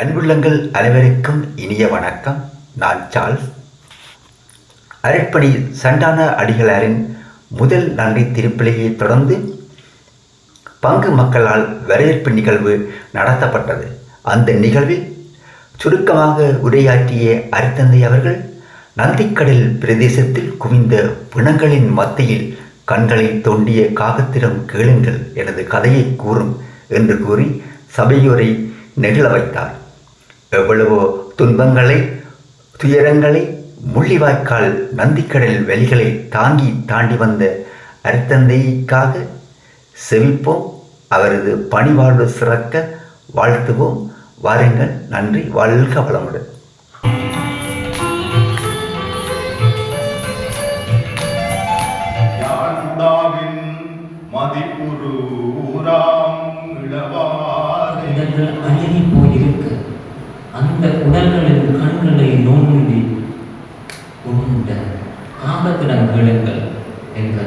அன்புள்ளங்கள் அனைவருக்கும் இனிய வணக்கம். நான் சார்ல்ஸ். அருட்பணி சண்டான அடிகளாரின் முதல் நன்றி திருப்பிலையை தொடர்ந்து பங்கு மக்களால் வரவேற்பு நிகழ்வு நடத்தப்பட்டது. அந்த நிகழ்வில் சுருக்கமாக உரையாற்றிய அரித்தந்தை அவர்கள் நந்திக்கடல் பிரதேசத்தில் குவிந்த பிணங்களின் மத்தியில் கண்களை தோண்டிய காகத்திடம் கேளுங்கள் எனது கதையை கூறும் என்று கூறி சபையோரை நெகிழ வைத்தார். எவ்வளவோ துன்பங்களை துயரங்களை முள்ளிவாய்க்கால் நந்திக்கடல் வெளிகளை தாங்கி தாண்டி வந்த அருத்தந்தைக்காக செவிப்போம் அவரது பணிவாழ்வு சிறக்க வாழ்த்துவோம். வாருங்கள் நன்றி வாழ்க வளமுடன். அந்த உடல்களின் கண்களை நோண்டி உண்ட காபத்திடம் கேளுங்கள் என்று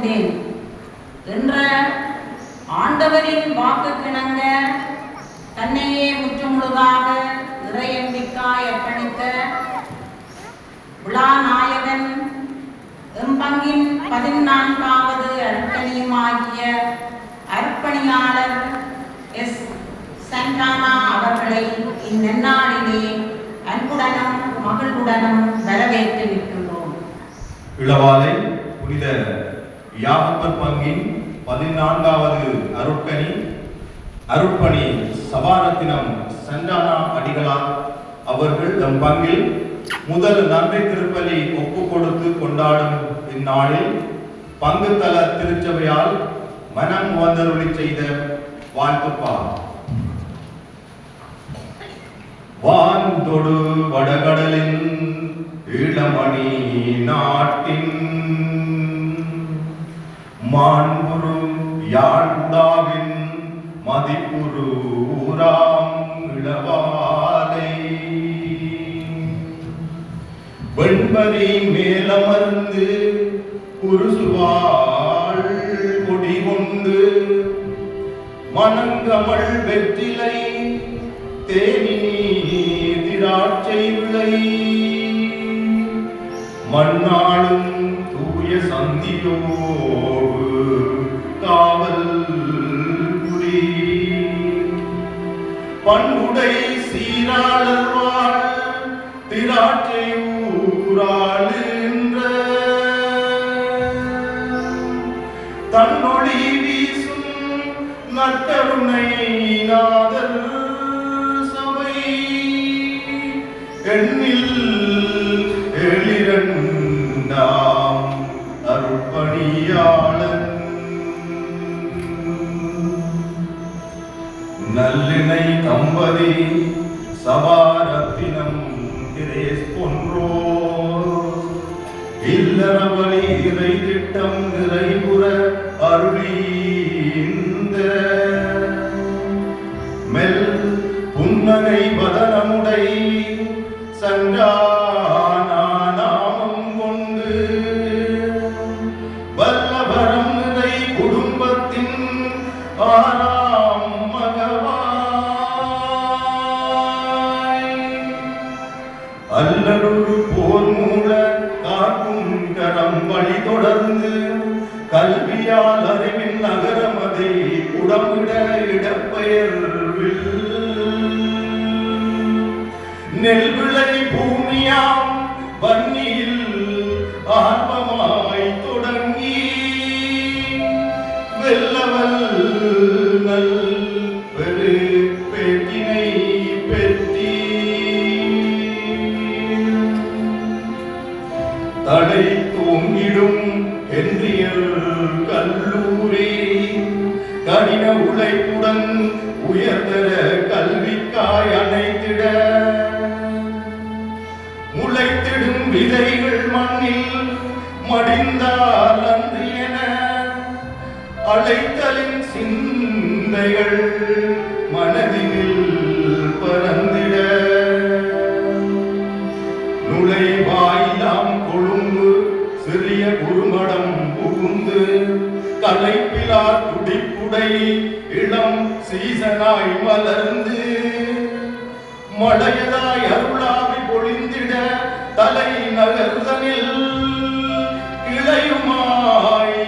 கொண்டேன் என்ற ஆண்டவரின் வாக்கு கிணங்க தன்னையே முற்றுமுழுதாக இறையன்பிக்காய் அர்ப்பணித்த விழாநாயகன் எம்பங்கின் பதினான்காவது அர்ப்பணியுமாகிய அர்ப்பணியாளர் எஸ். சண்டானா அவர்களை இந்நன்னாளிலே அன்புடனும் மகிழ்வுடனும் வரவேற்று நிற்கின்றோம். இளவாலை புனித யாகப்பர் பங்கின் பதினான்காவது அருட்பணி அருட்பணி சபாரத்தினம் சண்டானா அடிகளார். அவர்கள் தம் பங்கில் முதல் நன்மை திருப்பலி ஒப்பு கொடுத்து கொண்டாடும் இந்நாளில் பங்கு தல திருச்சபையால் மனம் வந்தருளி செய்த வாழ்த்துப்பா வான்தொடு வடகடலின் இளமணி நாட்டின் மாண்புரு யாழ்ந்தாவின் மதிப்புரு ஊராம் இளவாலை. வெண்பரி மேலமர்ந்து குருசுவாள் கொடி கொண்டு மணங்கமள் வெற்றிலை தேனி திராட்சை விளை. மண்ணாளும் தூய சந்தியோ காவல் குடி. பண்புடை சீராளர் வாழ் திராட்சை இல்லறவழி இறை திட்டம் நிறைவுற நெல் விளை பூமியாம் வன்னியில் ஆர்வமாய் அறிந்தால் அன்று என அழைத்தலின் சிந்தைகள் மனதினில் பறந்திட. நுழைவாயிலாம் கொழும்பு சிறிய குறுமடம் புகுந்து தலைப்பிலா துடிப்புடை இளம் சீசனாய் மலர்ந்து மழையதாய் அருளாவி பொழிந்திட தலை நகர்தனில் இளையுமாய்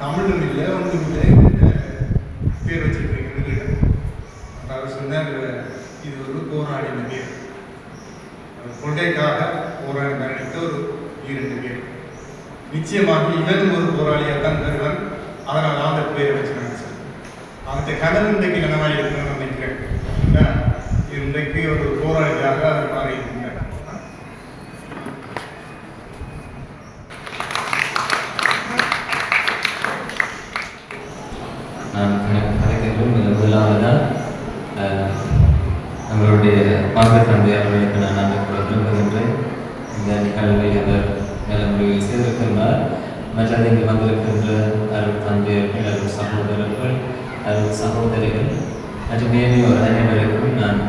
தமிழும் இல்லை ஒன்றும் இல்லை பேர் வச்சிருக்கீங்கன்னு கேட்டேன். அவர் சொன்னார் இது ஒரு போராடின பேர் கொள்கைக்காக போராடி நடித்த ஒரு இரண்டு பேர் நிச்சயமாக இவன் ஒரு போராளியாக தான் பெறுவன் அதனால் அந்த பேரை வச்சுனாங்க சார் அந்த கனவு இன்றைக்கு நனவாக இருக்கணும்னு நினைக்கிறேன் இன்றைக்கு ஒரு போராளியாக நம்மளுடைய மார்க்க தந்தை அவர்களுக்கு நான் நன்றி கூற விரும்புகின்றேன். இந்த நிகழ்வை அவர் நல்ல முறையில் செய்திருக்கின்றார். மற்றது இங்கு வந்திருக்கின்ற அருள் தந்தையர்கள் அருள் சகோதரர்கள் அருள் சகோதரிகள் மற்றும் மேலும் ஒரு அனைவருக்கும் நான்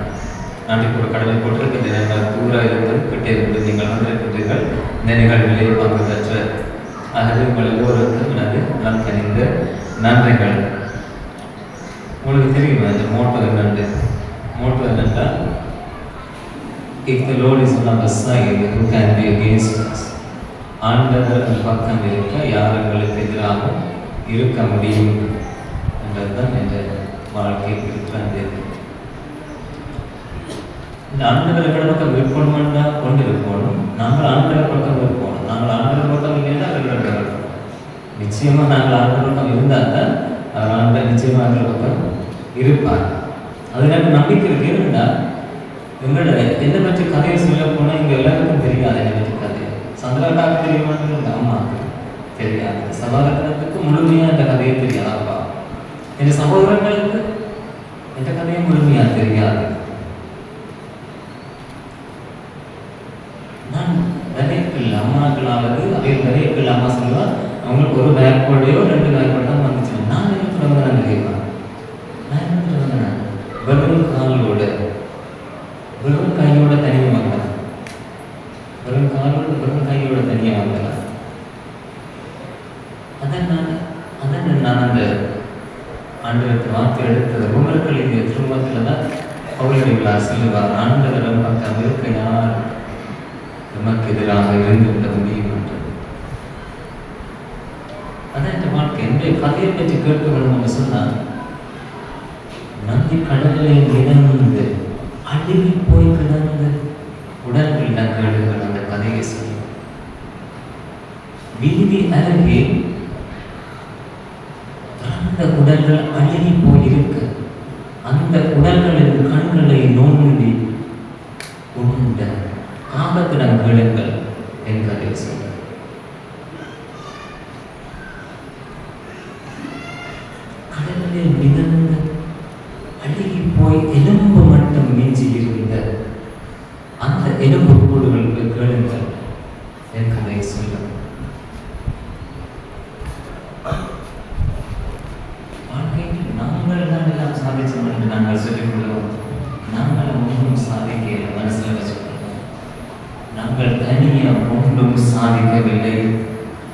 நன்றி கூற கடமை போட்டிருக்கின்றேன். நான் தூர இருந்தும் கிட்டே இருந்து நீங்கள் வந்திருக்கின்றீர்கள். இந்த நிகழ்விலே பங்கு பெற்ற ஆகவே உங்கள் எல்லோருக்கும் எனது நான் கணிந்த நன்றிகள். உங்களுக்கு தெரியுமா இந்த மோட்டோ என்னன்ட்டு? மோட்டோ என்னென்னா if the load is on our side who can be against us. ஆண்டவர் பக்கம் இருக்க யார் எங்களுக்கு எதிராக இருக்க முடியும் என்றதுதான் இந்த வாழ்க்கைக்கு இருக்கிற அந்த இந்த ஆண்டவர் எங்களை பக்கம் இருக்கணும்னா கொண்டு இருக்கணும் நாங்கள் ஆண்டவர் பக்கம் இருப்போம் நாங்கள் ஆண்டவர் பக்கம் இல்லைன்னா அவர்கள் இருப்போம் நிச்சயமா நாங்கள் ஆண்டவர் பக்கம் இருந்தால் தான் அவர் ஆண்டவர் நிச்சயமா எங்கள் பக்கம் இருப்பார். அது எனக்கு நம்பிக்கை இருக்கு. ஏன்னா எங்களோட எதை பற்றி கதையை சொல்ல போனால் இங்கே எல்லாருக்கும் தெரியாது என்னை பற்றி கதை. சந்திரகாக்கு தெரியுமான்னு எங்கள் அம்மாவுக்கு தெரியாது. சகோதரத்துக்கு முழுமையாக இந்த கதையை தெரியாது அப்பா என் சகோதரங்களுக்கு இந்த கதையும் முழுமையாக தெரியாது. நான் விதைகள் அம்மாக்களாவது அதே விதைகள் அம்மா சொல்லுவா அவங்களுக்கு ஒரு பேக்கோடையோ ரெண்டு பேக்கோட தான் வந்துச்சு. நான் தெரியுமா நான் என்ன சொல்லுவேன் வெறும் காலோட வெறும் கையோட தனியாக வந்தேன் வெறும் காலோட வெறும் கையோட தனியாக வந்தேன் அதான் நான் அதான் நான் அந்த ஆண்டவருக்கு வார்த்தை எடுத்தது உமர்கள் இந்த திருமணத்தில் தான் அவர்களுடைய சொல்லுவார் ஆண்டவரம் பக்கம் இருக்க யார்? நமக்கு எதிராக இருந்து விட முடியும்? அதான் இந்த வாழ்க்கை. என்னுடைய கதையை பற்றி கேட்க வேண்டும் என்று சொன்னால் நந்தி கடலிலே மிதந்து அழுகி போய் கிடந்து. உடல்கள் கேடுகள் அந்த கதையை சொல்லும் வீதி அருகே அந்த உடல்கள் அழுகி போயிருக்க அந்த உடல்களின் கண்களை நோண்டி உண்ட ஆபத்திடம் கேளுங்கள் என்பதை சொல்ல கடலில் மிதந்த அழுகி போய் எலும்பு மட்டும் மிஞ்சி இருந்த அந்த எலும்பு கூடுகளுக்கு கேளுங்கள் என் கதை சொல்ல வாழ்க்கையில் நாங்கள் தான் எல்லாம் சாதிச்சோம் என்று நாங்கள் சொல்லிக் கொள்வோம் நாங்கள் ஒன்றும் சாதிக்க மனசில் வச்சுக்கொள்வோம் நாங்கள் தனியாக ஒன்றும் சாதிக்கவில்லை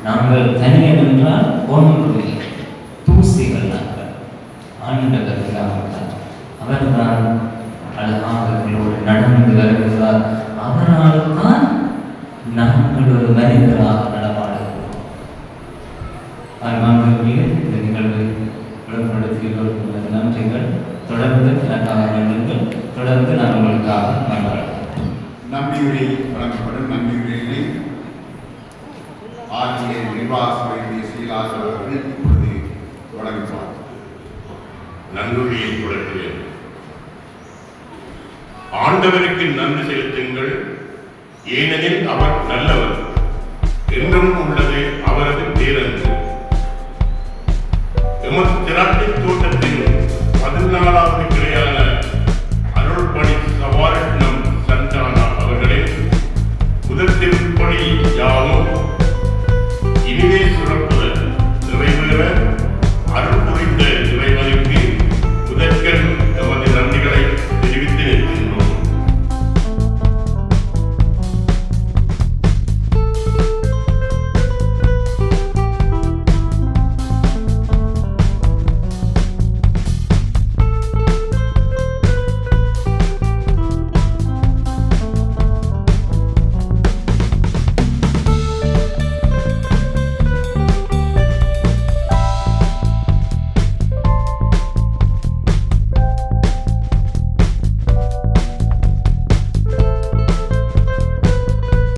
நாங்கள் தனியாக என்றால் ஒன்றுமில்லை தூசிகள் நாங்கள் ஆண்டவர் இல்லாமல் அவர்தான் அழகாக எங்களோடு நடந்து வருகிறார். அவரால் தான் நாங்கள் ஒரு மனிதராக நன்னுழியை தொடர்கிறேன் ஆண்டவருக்கு நன்றி செலுத்துங்கள். ஏனெனில் அவர் நல்லவர். என்றும் உள்ளது அவரது பேரன்பு. எமது திராட்சை தோட்டத்தின் பதினாலாவது